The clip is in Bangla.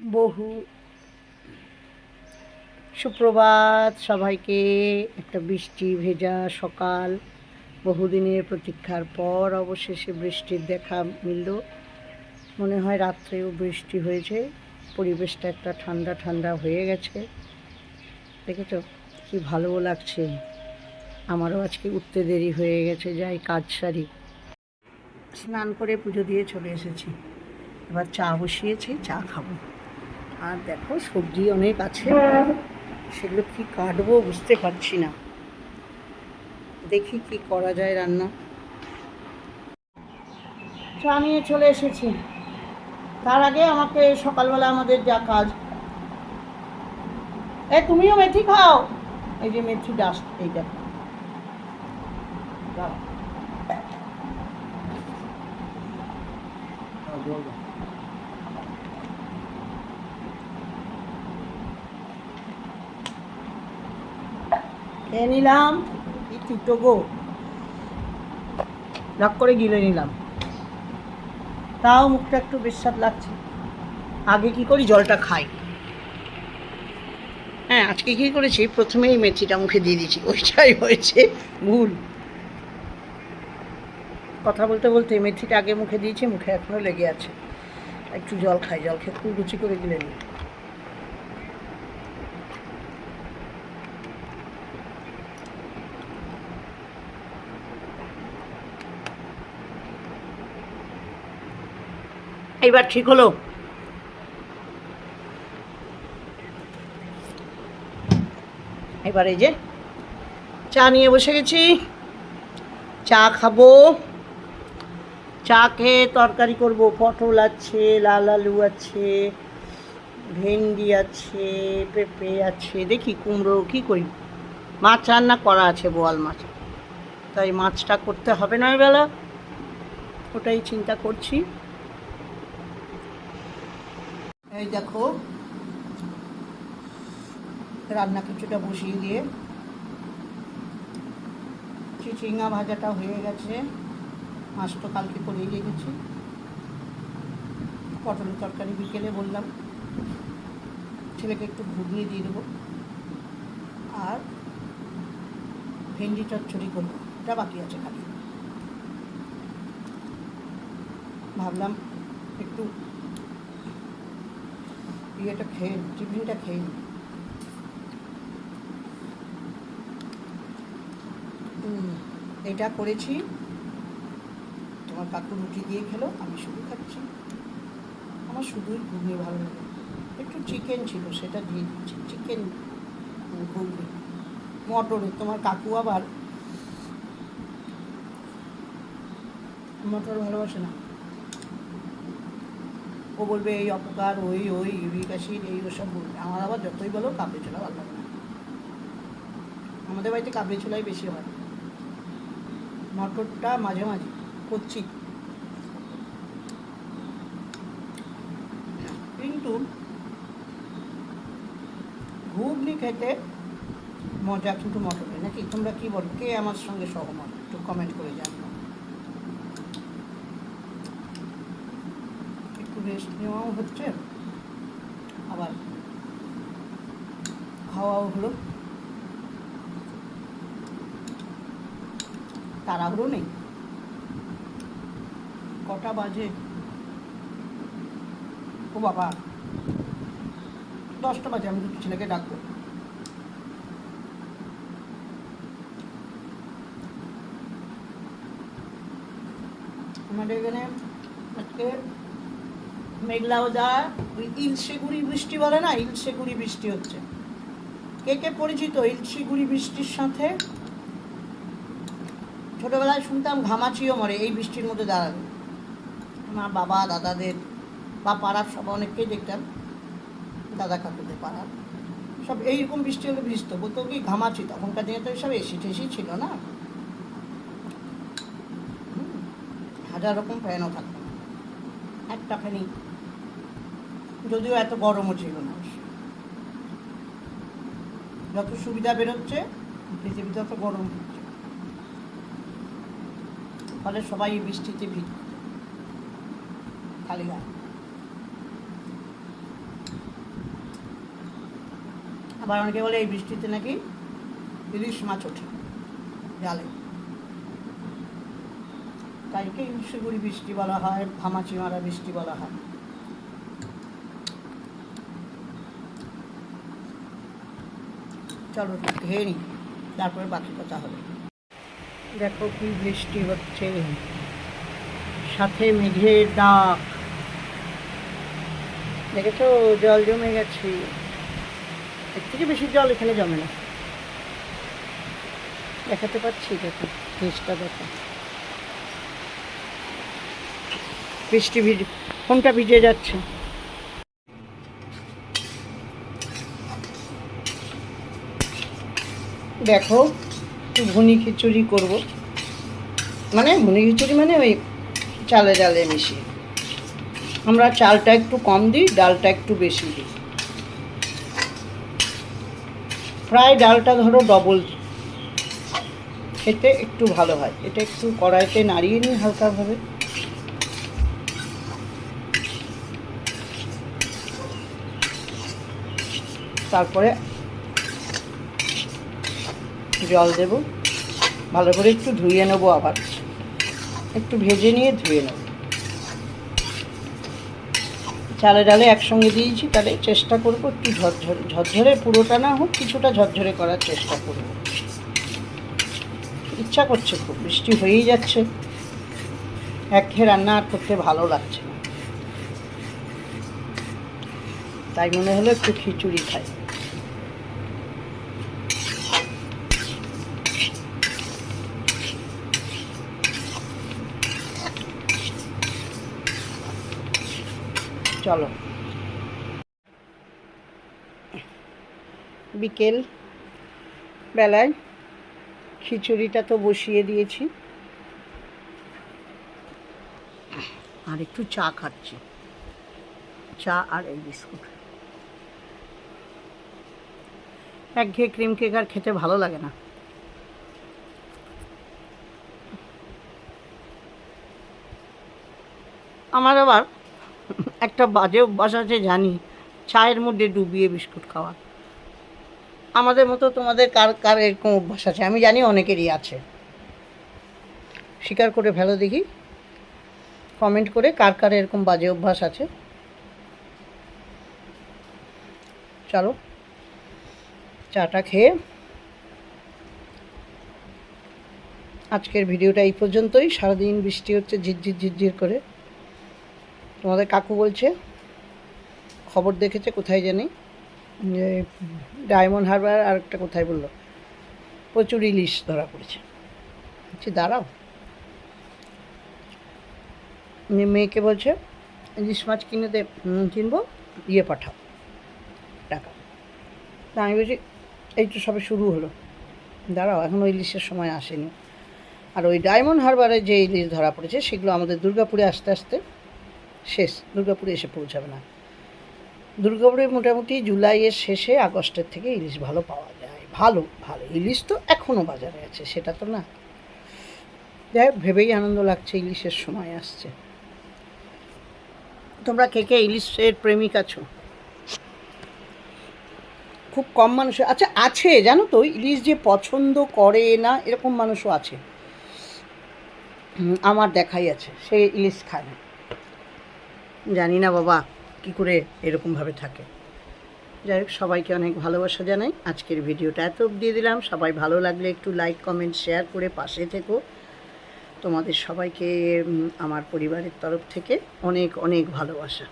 বহু সুপ্রভাত সবাইকে, একটা বৃষ্টি ভেজা সকাল, বহুদিনের প্রতীক্ষার পর অবশেষে বৃষ্টির দেখা মিলল। মনে হয় রাত্রেও বৃষ্টি হয়েছে, পরিবেশটা একটা ঠান্ডা ঠান্ডা হয়ে গেছে। দেখেছ কি ভালো লাগছে? আমারও আজকে উঠতে দেরি হয়ে গেছে, যাই কাজ সারি। স্নান করে পুজো দিয়ে চলে এসেছি। এবার চা বসিয়েছি, চা খাব। আর দেখো সবজি অনেক আছে। সেগুলো কি কাটবো বুঝতে পারছি না। দেখি কি করা যায় রান্না। চা নিয়ে চলে এসেছি। তার আগে আমাকে সকালবেলা আমাদের যা কাজ। এ তুমিও মেথি খাও। এই যে মেথি ডাস্ট এইটা। দাও। খেয়ে নিলাম কি তিতো গো। রাগ করে গিলে নিলাম। তাও মুখটা একটু বিস্বাদ লাগছে। আগে কি করি? জলটা খাই। হ্যাঁ আজকে কী করেছি? প্রথমেই মেথিটা মুখে দিয়ে দিয়েছি। ওইটাই হয়েছে ভুল। কথা বলতে বলতে মেথিটা আগে মুখে দিয়েছি, মুখে এখনও লেগে আছে। একটু জল খাই, জল খেয়ে খুব রুচি করে গিলে নিই। এইবার ঠিক হলো। এবার এই যে চা নিয়ে বসে গেছি। চা খাব। চা খেয়ে তরকারি করব। পটল আছে, লাল আলু আছে, ভেন্ডি আছে, পেঁপে আছে। দেখি কুমড়ো কী করি। মাছ রান্না করা আছে, বোয়াল মাছ। তাই মাছটা করতে হবে না বেলা ওটাই চিন্তা করছি। এই দেখো, রান্না কিছুটা বসিয়ে দিয়ে চিচিঙ্গা ভাজাটা হয়ে গেছে, মাছ তো কালকে করেই রেখেছি। পটলের তরকারি বিকেলে বললাম, ছেলেকে একটু ঘুগনি দিয়ে দেবো। আর ভেন্ডি চচ্চড়ি করব এটা বাকি আছে খালি ভাবলাম একটু ইয়েটা খেয়ে টিফিনটা খেয়ে নিই। এটা করেছি। তোমার কাকু রুটি দিয়ে খেলো, আমি শুধু খাচ্ছি। আমার শুধুই ঘুগনি ভালো লাগে। একটু চিকেন ছিল, সেটা দিয়ে দিচ্ছি। চিকেন ঘুগনি। মটরে, তোমার কাকু আবার মটর ভালোবাসে না। ও বলবে, এই অপকার, ওই ওই, ইউরিক অ্যাসিড, এই ওসব বলবে। আমার আবার যতই বলো কাবলি ছোলা ভালো লাগে না। আমাদের বাড়িতে কাবলি ছোলাই বেশি হয়। মটরটা মাঝে মাঝে করছি কিন্তু ঘুগনি খেতে মজা কিন্তু মটরে নাকি? তোমরা কি বলো? কে আমার সঙ্গে সহমত? একটু কমেন্ট করে জানো একটু রেস্ট নেওয়াও হচ্ছে। আবার খাওয়াও হলো। তাড়াহুড়ো নেই। কটা বাজে? ও বাবা, দশটা বাজে, আমি দুটো ছেলেকে ডাকবো। আমাদের এখানে আজকে মেঘলা ওই ইলশেগুড়ি বৃষ্টি বলে না, ইলশেগুড়ি বৃষ্টি হচ্ছে। কে কে পরিচিত ইলশিগুড়ি বৃষ্টির সাথে? ছোটবেলায় শুনতাম ঘামাচিও মরে, এই বৃষ্টির মধ্যে দাঁড়াবে। আমার বাবা, দাদাদের বা পাড়ার সব অনেককেই দেখতাম। দাদা কাকুদের পাড়ার সব এইরকম বৃষ্টি হলে ভিজতো। বলতো কি, ঘামাচি, তখনকার দিনে তো সব এসি টেসি ছিল না। হাজার রকম ফ্যানও থাকতো। একটা ফ্যানই যদিও এত গরমও ছিল না। যত সুবিধা বেরোচ্ছে পৃথিবী তত গরম হচ্ছে। ফলে সবাই বৃষ্টিতে ভিড় খালি আবার অনেকে বলে এই বৃষ্টিতে নাকি ইলিশ মাছ ওঠে জালে তাই কি শিগুড়ি বৃষ্টি বলা হয় ভামাচি মারা বৃষ্টি বলা হয়। চলো খেয়ে নি, তারপরে বাকি কথা হবে। দেখো কি বৃষ্টি হচ্ছে। সাথে মেঘের ডাক। দেখেছ? জল জমে গেছে। এর থেকে বেশি জল এখানে জমে না। দেখাতে পাচ্ছি? দেখো জিনিসটা দেখো। বৃষ্টি ভিজে ফোনটা ভিজে যাচ্ছে। দেখো, একটু ভুনি খিচুড়ি করব। মানে ভুনি খিচুড়ি মানে ওই চালে ডালে মিশিয়ে। আমরা চালটা একটু কম দিই, ডালটা একটু বেশি দিই। প্রায় ডালটা ধরো ডবল খেতে একটু ভালো হয়। এটা একটু কড়াইতে নাড়িয়ে নিই হালকাভাবে। তারপরে জল দেব। ভালো করে একটু ধুয়ে নেব আবার। একটু ভেজে নিয়ে ধুয়ে নেব। চালে ডালে একসঙ্গে দিয়েছি, তাহলে চেষ্টা করব একটু ঝরঝরে ঝরঝরে পুরোটা না হোক, কিছুটা ঝরঝরে করার চেষ্টা করব। ইচ্ছা করছে খুব, বৃষ্টি হয়েই যাচ্ছে। একঘেয়ে রান্না আর করতে ভালো লাগছে না। তাই মনে হলো একটু খিচুড়ি খাই। চলো। বিকেল বেলায় খিচুড়িটা তো বসিয়ে দিয়েছি। আর একটু চা খাচ্ছি। চা আর এই বিস্কুট। একঘেয়ে ক্রিম কেক আর খেতে ভালো লাগে না। আমার আবার একটা বাজে অভ্যাস আছে জানি, চায়ের মধ্যে ডুবিয়ে বিস্কুট খাওয়া। আমাদের মতো তোমাদের কার কার এরকম অভ্যাস আছে? আমি জানি অনেকেরই আছে। স্বীকার করে ফেলো দেখি। কমেন্ট করে কার কার এরকম বাজে অভ্যাস আছে। চলো, চাটা খেয়ে আজকের ভিডিওটা এই পর্যন্তই। সারাদিন বৃষ্টি হচ্ছে, ঝিরঝির ঝিরঝির করে। তোমাদের কাকু বলছে, খবর দেখেছে, কোথায় জানি? যে ডায়মন্ড হারবার আর একটা কোথায় বলল? প্রচুর ইলিশ ধরা পড়েছে। বলছি, দাঁড়াও। মেয়েকে বলছে, ইলিশ মাছ কিনে দে কিনবো ইয়ে পাঠাও, টাকা। তা আমি বলছি, এই তো সবে শুরু হলো। দাঁড়াও এখনও ইলিশের সময় আসেনি। আর ওই ডায়মন্ড হারবারে যে ইলিশ ধরা পড়েছে, সেগুলো আমাদের দুর্গাপুরে আস্তে আসতে শেষ, দুর্গাপুরে এসে পৌঁছাবে না। দুর্গাপুরে মোটামুটি জুলাইয়ের শেষে আগস্টের থেকে ইলিশ ভালো পাওয়া যায়। ভালো ভালো। ইলিশ তো এখনও বাজারে আছে, সেটা তো না। যাই ভেবেই আনন্দ লাগছে, ইলিশের সময় আসছে। তোমরা কে কে ইলিশের প্রেমিক আছো? খুব কম মানুষ আচ্ছা আছে, জানো তো, ইলিশ যে পছন্দ করে না, এরকম মানুষও আছে। আমার দেখাই আছে, সে ইলিশ খায় না। জানি না বাবা কি করে এরকমভাবে থাকে। যাই হোক, সবাইকে অনেক ভালোবাসা জানাই। আজকের ভিডিওটা এত দিয়ে দিলাম। সবাই ভালো লাগলে একটু লাইক কমেন্ট শেয়ার করে পাশে থেকো। তোমাদের সবাইকে আমার পরিবারের তরফ থেকে অনেক অনেক ভালোবাসা।